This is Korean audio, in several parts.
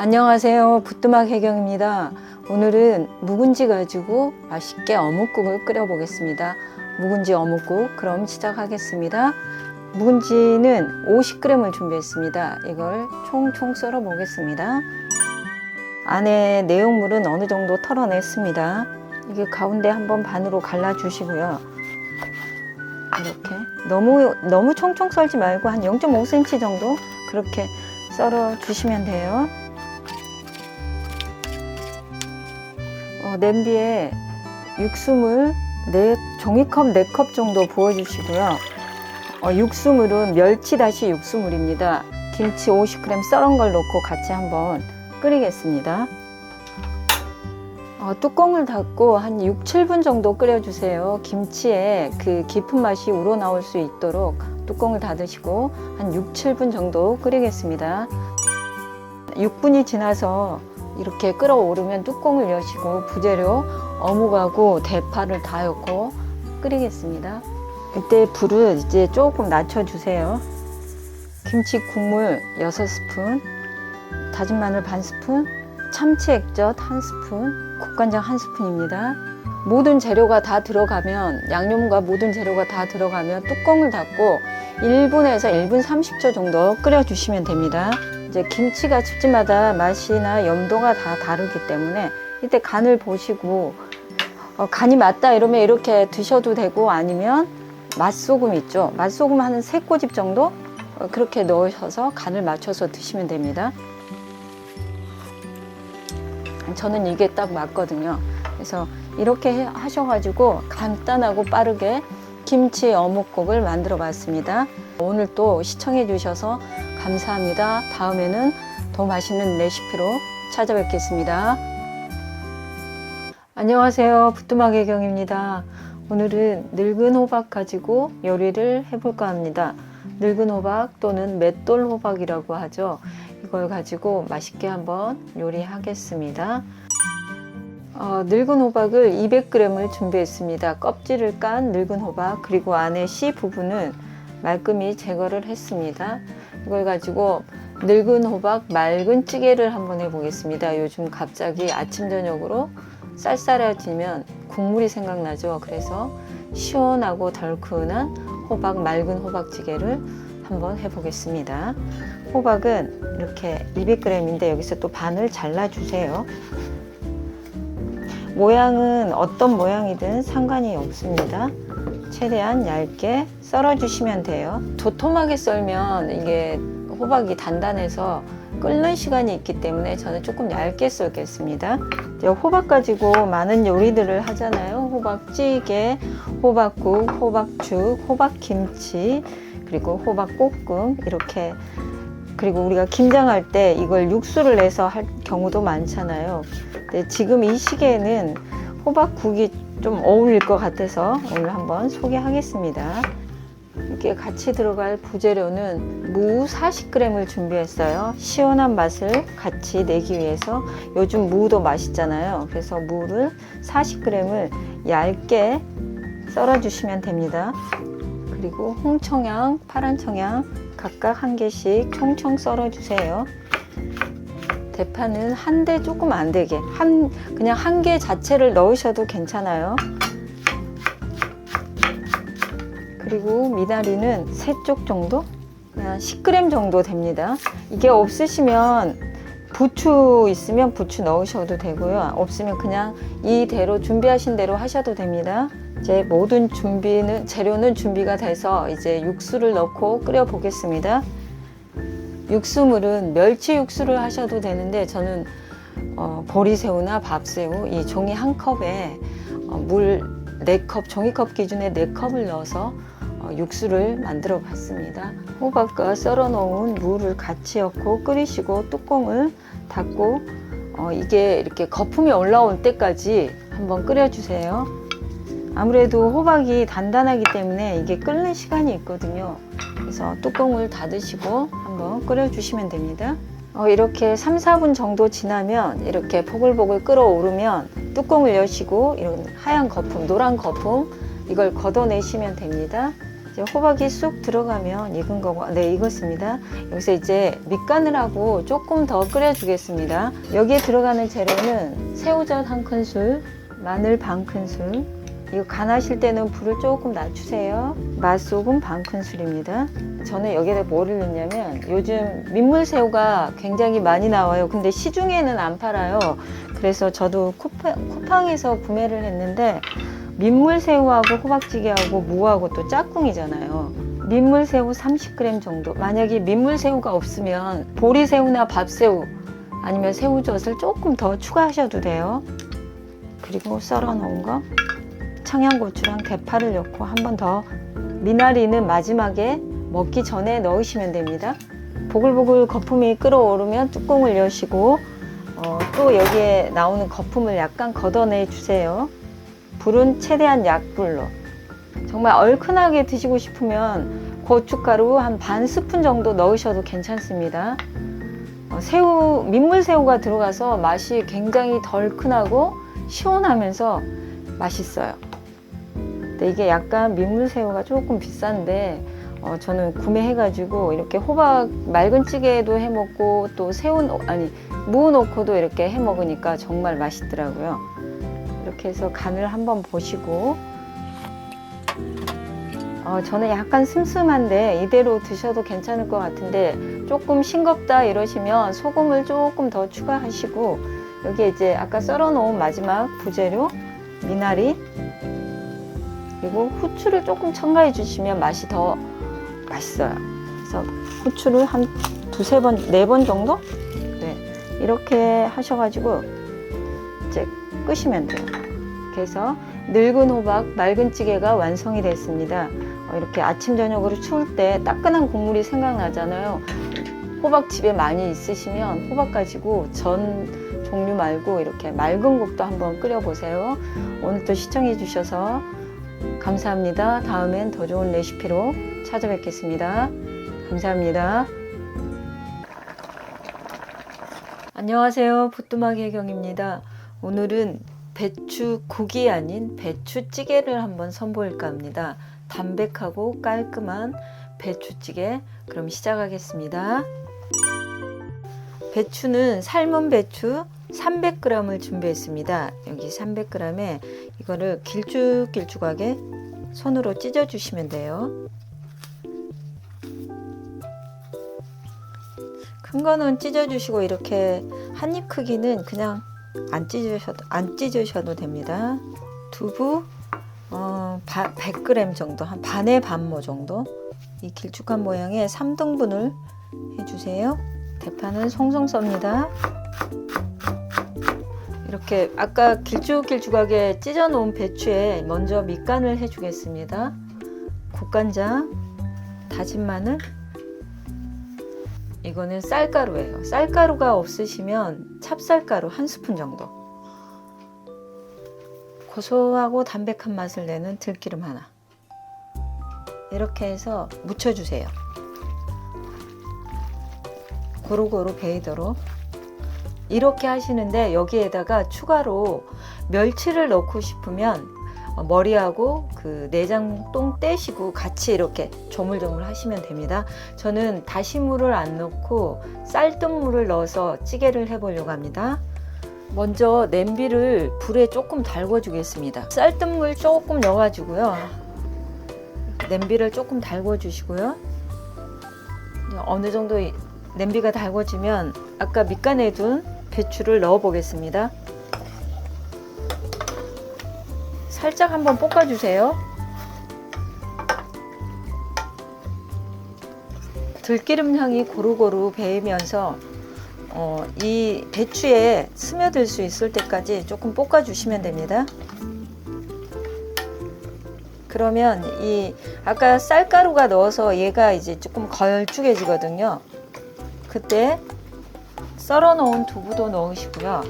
안녕하세요. 부뚜막 해경입니다. 오늘은 묵은지 가지고 맛있게 어묵국을 끓여 보겠습니다. 묵은지 어묵국 그럼 시작하겠습니다. 묵은지는 50g을 준비했습니다. 이걸 총총 썰어 보겠습니다. 안에 내용물은 어느 정도 털어냈습니다. 이게 가운데 한번 반으로 갈라 주시고요. 이렇게 너무 너무 총총 썰지 말고 한 0.5cm 정도 그렇게 썰어 주시면 돼요. 어, 냄비에 육수물 네, 종이컵 4컵 정도 부어주시고요. 어, 육수물은 멸치 다시 육수물입니다. 김치 50g 썰은 걸 넣고 같이 한번 끓이겠습니다. 어, 뚜껑을 닫고 한 6, 7분 정도 끓여주세요. 김치에 그 깊은 맛이 우러나올 수 있도록 뚜껑을 닫으시고 한 6, 7분 정도 끓이겠습니다. 6분이 지나서 이렇게 끓어오르면 뚜껑을 여시고 부재료 어묵하고 대파를 다 넣고 끓이겠습니다. 이때 불을 이제 조금 낮춰주세요. 김치 국물 6스푼, 다진 마늘 반 스푼, 참치 액젓 한 스푼, 국간장 한 스푼입니다. 모든 재료가 다 들어가면 양념과 모든 재료가 다 들어가면 뚜껑을 닫고 1분에서 1분 30초 정도 끓여주시면 됩니다. 이제 김치가 집집마다 맛이나 염도가 다 다르기 때문에 이때 간을 보시고 어, 간이 맞다 이러면 이렇게 드셔도 되고 아니면 맛소금 있죠. 맛소금 한 세 꼬집 정도 어, 그렇게 넣으셔서 간을 맞춰서 드시면 됩니다. 저는 이게 딱 맞거든요. 그래서 이렇게 해- 하셔가지고 간단하고 빠르게 김치 어묵국을 만들어 봤습니다. 오늘 또 시청해 주셔서 감사합니다. 다음에는 더 맛있는 레시피로 찾아뵙겠습니다. 안녕하세요. 부뚜막의 경입니다. 오늘은 늙은 호박 가지고 요리를 해볼까 합니다. 늙은 호박 또는 맷돌 호박이라고 하죠. 이걸 가지고 맛있게 한번 요리하겠습니다. 어, 늙은 호박을 200g을 준비했습니다. 껍질을 깐 늙은 호박 그리고 안에 씨 부분은 말끔히 제거를 했습니다. 이걸 가지고 늙은 호박 맑은 찌개를 한번 해보겠습니다. 요즘 갑자기 아침 저녁으로 쌀쌀해지면 국물이 생각나죠. 그래서 시원하고 덜큰한 호박 맑은 호박찌개를 한번 해보겠습니다. 호박은 이렇게 200g인데 여기서 또 반을 잘라주세요. 모양은 어떤 모양이든 상관이 없습니다. 최대한 얇게 썰어주시면 돼요. 도톰하게 썰면 이게 호박이 단단해서 끓는 시간이 있기 때문에 저는 조금 얇게 썰겠습니다. 호박 가지고 많은 요리들을 하잖아요. 호박찌개, 호박국, 호박죽, 호박김치, 그리고 호박볶음 이렇게 그리고 우리가 김장할 때 이걸 육수를 내서 할 경우도 많잖아요. 근데 지금 이 시기에는 호박국이 좀 어울릴 것 같아서 오늘 한번 소개하겠습니다. 이렇게 같이 들어갈 부재료는 무 40g을 준비했어요. 시원한 맛을 같이 내기 위해서 요즘 무도 맛있잖아요. 그래서 무를 40g을 얇게 썰어 주시면 됩니다. 그리고 홍청양, 파란 청양 각각 한 개씩 총총 썰어주세요. 대파는 한 대 조금 안 되게 한 그냥 한 개 자체를 넣으셔도 괜찮아요. 그리고 미나리는 세 쪽 정도 그냥 10g 정도 됩니다. 이게 없으시면 부추 있으면 부추 넣으셔도 되고요. 없으면 그냥 이대로 준비하신 대로 하셔도 됩니다. 이제 모든 준비는 재료는 준비가 돼서 이제 육수를 넣고 끓여 보겠습니다. 육수물은 멸치 육수를 하셔도 되는데 저는 어, 보리새우나 밥새우 이 종이 한 컵에 어, 물 4컵 종이컵 기준에 4컵을 넣어서 어, 육수를 만들어 봤습니다. 호박과 썰어 놓은 물을 같이 넣고 끓이시고 뚜껑을 닫고 어, 이게 이렇게 거품이 올라올 때까지 한번 끓여주세요. 아무래도 호박이 단단하기 때문에 이게 끓는 시간이 있거든요. 그래서 뚜껑을 닫으시고 한번 끓여주시면 됩니다. 어, 이렇게 3, 4분 정도 지나면 이렇게 보글보글 끓어오르면 뚜껑을 여시고 이런 하얀 거품, 노란 거품 이걸 걷어내시면 됩니다. 이제 호박이 쑥 들어가면 익은 거고, 네, 익었습니다. 여기서 이제 밑간을 하고 조금 더 끓여주겠습니다. 여기에 들어가는 재료는 새우젓 한 큰술, 마늘 반 큰술, 이거 간하실 때는 불을 조금 낮추세요. 맛소금 반 큰술입니다. 저는 여기에다 뭐를 넣냐면 요즘 민물새우가 굉장히 많이 나와요. 근데 시중에는 안 팔아요. 그래서 저도 쿠팡, 쿠팡에서 구매를 했는데 민물새우하고 호박찌개하고 무하고 또 짝꿍이잖아요. 민물새우 30g 정도. 만약에 민물새우가 없으면 보리새우나 밥새우 아니면 새우젓을 조금 더 추가하셔도 돼요. 그리고 썰어 놓은 거 청양고추랑 대파를 넣고 한 번 더 미나리는 마지막에 먹기 전에 넣으시면 됩니다. 보글보글 거품이 끓어오르면 뚜껑을 여시고 어, 또 여기에 나오는 거품을 약간 걷어내 주세요. 불은 최대한 약불로. 정말 얼큰하게 드시고 싶으면 고춧가루 한 반 스푼 정도 넣으셔도 괜찮습니다. 어, 새우, 민물새우가 들어가서 맛이 굉장히 덜큰하고 시원하면서 맛있어요. 근데 이게 약간 민물새우가 조금 비싼데 어, 저는 구매해가지고 이렇게 호박 맑은 찌개에도 해 먹고 또 새우 넣- 아니 무 넣고도 이렇게 해 먹으니까 정말 맛있더라고요. 이렇게 해서 간을 한번 보시고 어, 저는 약간 슴슴한데 이대로 드셔도 괜찮을 것 같은데 조금 싱겁다 이러시면 소금을 조금 더 추가하시고 여기에 이제 아까 썰어 놓은 마지막 부재료 미나리 그리고 후추를 조금 첨가해 주시면 맛이 더 맛있어요. 그래서 후추를 한 두세 번, 네 번 정도? 네. 이렇게 하셔가지고 이제 끄시면 돼요. 그래서 늙은 호박 맑은 찌개가 완성이 됐습니다. 어, 이렇게 아침, 저녁으로 추울 때 따끈한 국물이 생각나잖아요. 호박 집에 많이 있으시면 호박 가지고 전 종류 말고 이렇게 맑은 국도 한번 끓여보세요. 오늘도 시청해 주셔서 감사합니다. 다음엔 더 좋은 레시피로 찾아뵙겠습니다. 감사합니다. 안녕하세요. 부뚜막 해경입니다. 오늘은 배추 국이 아닌 배추찌개를 한번 선보일까 합니다. 담백하고 깔끔한 배추찌개. 그럼 시작하겠습니다. 배추는 삶은 배추 300g을 준비했습니다. 여기 300g에 이거를 길쭉길쭉하게 손으로 찢어 주시면 돼요. 큰 거는 찢어 주시고 이렇게 한 입 크기는 그냥 안 찢으셔도 안 찢으셔도 됩니다. 두부 어, 100g 정도 한 반의 반모 정도 이 길쭉한 모양의 3등분을 해주세요. 대파는 송송 썹니다. 이렇게 아까 길쭉길쭉하게 찢어 놓은 배추에 먼저 밑간을 해 주겠습니다. 국간장, 다진 마늘, 이거는 쌀가루예요. 쌀가루가 없으시면 찹쌀가루 한 스푼 정도. 고소하고 담백한 맛을 내는 들기름 하나. 이렇게 해서 묻혀주세요. 고루고루 베이도록. 이렇게 하시는데 여기에다가 추가로 멸치를 넣고 싶으면 어, 머리하고 그 내장 똥 떼시고 같이 이렇게 조물조물 하시면 됩니다. 저는 다시물을 안 넣고 쌀뜨물을 넣어서 찌개를 해보려고 합니다. 먼저 냄비를 불에 조금 달궈주겠습니다. 쌀뜨물 조금 넣어가지고요. 냄비를 조금 달궈주시고요. 어느 정도 이- 냄비가 달궈지면 아까 밑간에 둔 배추를 넣어 보겠습니다. 살짝 한번 볶아주세요. 들기름 향이 고루고루 배이면서 어, 이 배추에 스며들 수 있을 때까지 조금 볶아주시면 됩니다. 그러면 이 아까 쌀가루가 넣어서 얘가 이제 조금 걸쭉해지거든요. 그때 썰어 놓은 두부도 넣으시고요.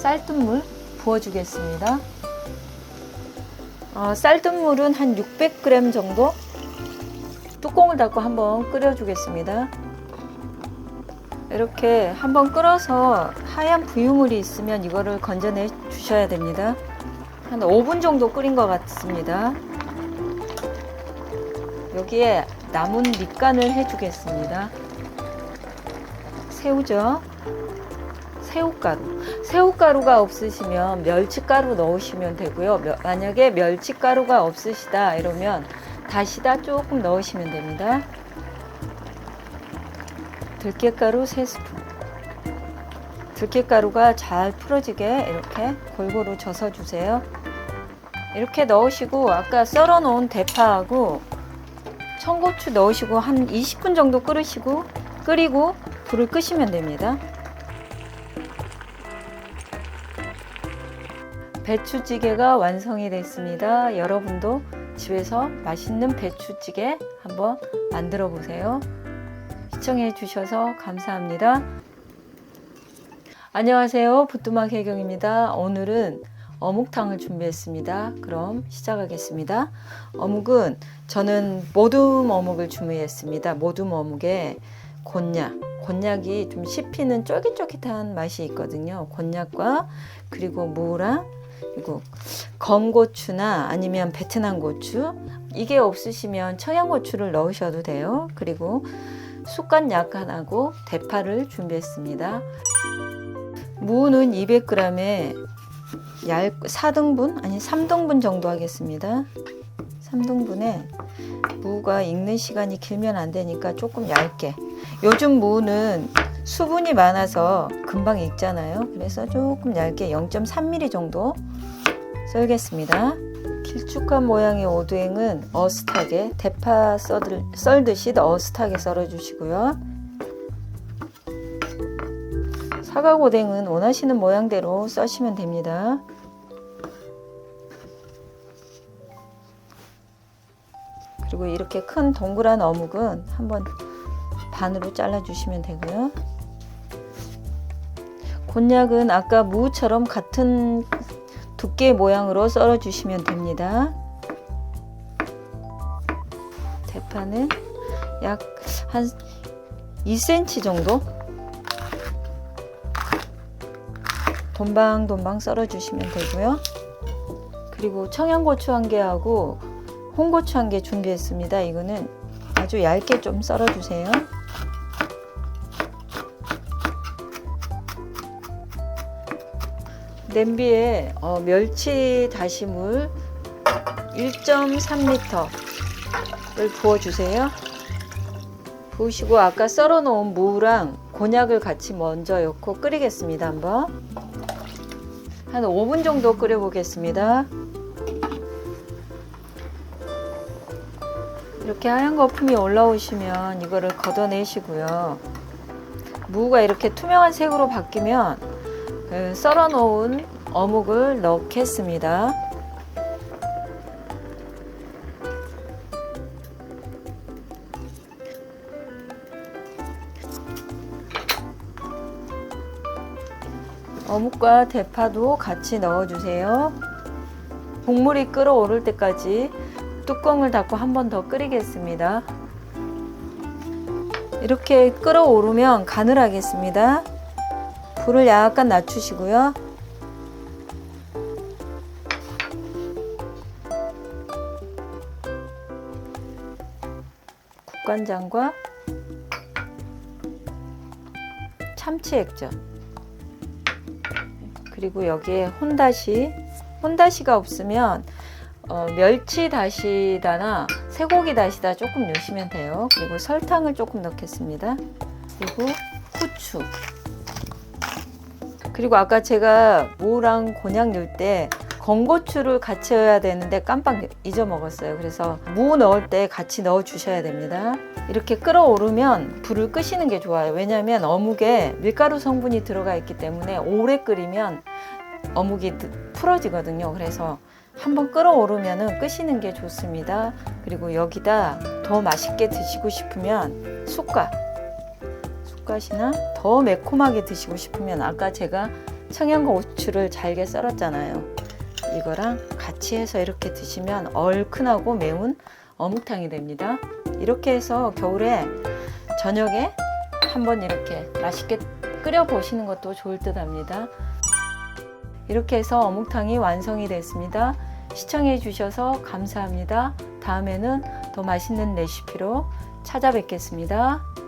쌀뜨물 부어주겠습니다. 어, 쌀뜨물은 한 600g 정도 뚜껑을 닫고 한번 끓여주겠습니다. 이렇게 한번 끓어서 하얀 부유물이 있으면 이거를 건져내 주셔야 됩니다. 한 5분 정도 끓인 것 같습니다. 여기에 남은 밑간을 해주겠습니다. 새우죠. 새우가루. 새우가루가 없으시면 멸치가루 넣으시면 되고요. 며- 만약에 멸치가루가 없으시다 이러면 다시다 조금 넣으시면 됩니다. 들깨가루 3스푼. 들깨가루가 잘 풀어지게 이렇게 골고루 져서 주세요. 이렇게 넣으시고 아까 썰어 놓은 대파하고 청고추 넣으시고 한 20분 정도 끓이시고 끓이고 불을 끄시면 됩니다. 배추찌개가 완성이 됐습니다. 여러분도 집에서 맛있는 배추찌개 한번 만들어 보세요. 시청해 주셔서 감사합니다. 안녕하세요. 부뚜막 해경입니다. 오늘은 어묵탕을 준비했습니다. 그럼 시작하겠습니다. 어묵은 저는 모둠 어묵을 준비했습니다. 모둠 어묵에 곤약, 곤약이 좀 씹히는 쫄깃쫄깃한 맛이 있거든요. 곤약과 그리고 무랑 그리고 검고추나 아니면 베트남 고추 이게 없으시면 청양고추를 넣으셔도 돼요. 그리고 쑥갓 약간하고 대파를 준비했습니다. 무는 200g에 얇 4등분 아니 3등분 정도 하겠습니다. 3등분에 무가 익는 시간이 길면 안 되니까 조금 얇게. 요즘 무는 수분이 많아서 금방 익잖아요. 그래서 조금 얇게 0.3mm 정도 썰겠습니다. 길쭉한 모양의 오두행은 어슷하게 대파 썰들, 썰듯이 어슷하게 썰어주시고요. 사과고댕은 원하시는 모양대로 써시면 됩니다. 그리고 이렇게 큰 동그란 어묵은 한번 반으로 잘라 주시면 되고요. 곤약은 아까 무처럼 같은 두께 모양으로 썰어 주시면 됩니다. 대파는 약 한 2cm 정도 돈방돈방 썰어 주시면 되고요. 그리고 청양고추 한 개하고 홍고추 한 개 준비했습니다. 이거는 아주 얇게 좀 썰어주세요. 냄비에 어, 멸치 다시물 1.3L를 부어주세요. 부으시고 아까 썰어 놓은 무랑 곤약을 같이 먼저 넣고 끓이겠습니다. 한번 한 5분 정도 끓여 보겠습니다. 이렇게 하얀 거품이 올라오시면 이거를 걷어내시고요. 무가 이렇게 투명한 색으로 바뀌면 그 썰어 놓은 어묵을 넣겠습니다. 어묵과 대파도 같이 넣어주세요. 국물이 끓어오를 때까지 뚜껑을 닫고 한 번 더 끓이겠습니다. 이렇게 끓어오르면 간을 하겠습니다. 불을 약간 낮추시고요. 국간장과 참치 액젓 그리고 여기에 혼다시 혼다시가 없으면 어, 멸치 다시다나 쇠고기 다시다 조금 넣으시면 돼요. 그리고 설탕을 조금 넣겠습니다. 그리고 후추. 그리고 아까 제가 무랑 곤약 넣을 때 건고추를 같이 넣어야 되는데 깜빡 잊어먹었어요. 그래서 무 넣을 때 같이 넣어 주셔야 됩니다. 이렇게 끓어오르면 불을 끄시는 게 좋아요. 왜냐하면 어묵에 밀가루 성분이 들어가 있기 때문에 오래 끓이면 어묵이 풀어지거든요. 그래서 한번 끓어오르면 끄시는 게 좋습니다. 그리고 여기다 더 맛있게 드시고 싶으면 쑥갓, 쑥갓이나 더 매콤하게 드시고 싶으면 아까 제가 청양고추를 잘게 썰었잖아요. 이거랑 같이 해서 이렇게 드시면 얼큰하고 매운 어묵탕이 됩니다. 이렇게 해서 겨울에 저녁에 한번 이렇게 맛있게 끓여 보시는 것도 좋을 듯 합니다. 이렇게 해서 어묵탕이 완성이 됐습니다. 시청해 주셔서 감사합니다. 다음에는 더 맛있는 레시피로 찾아뵙겠습니다.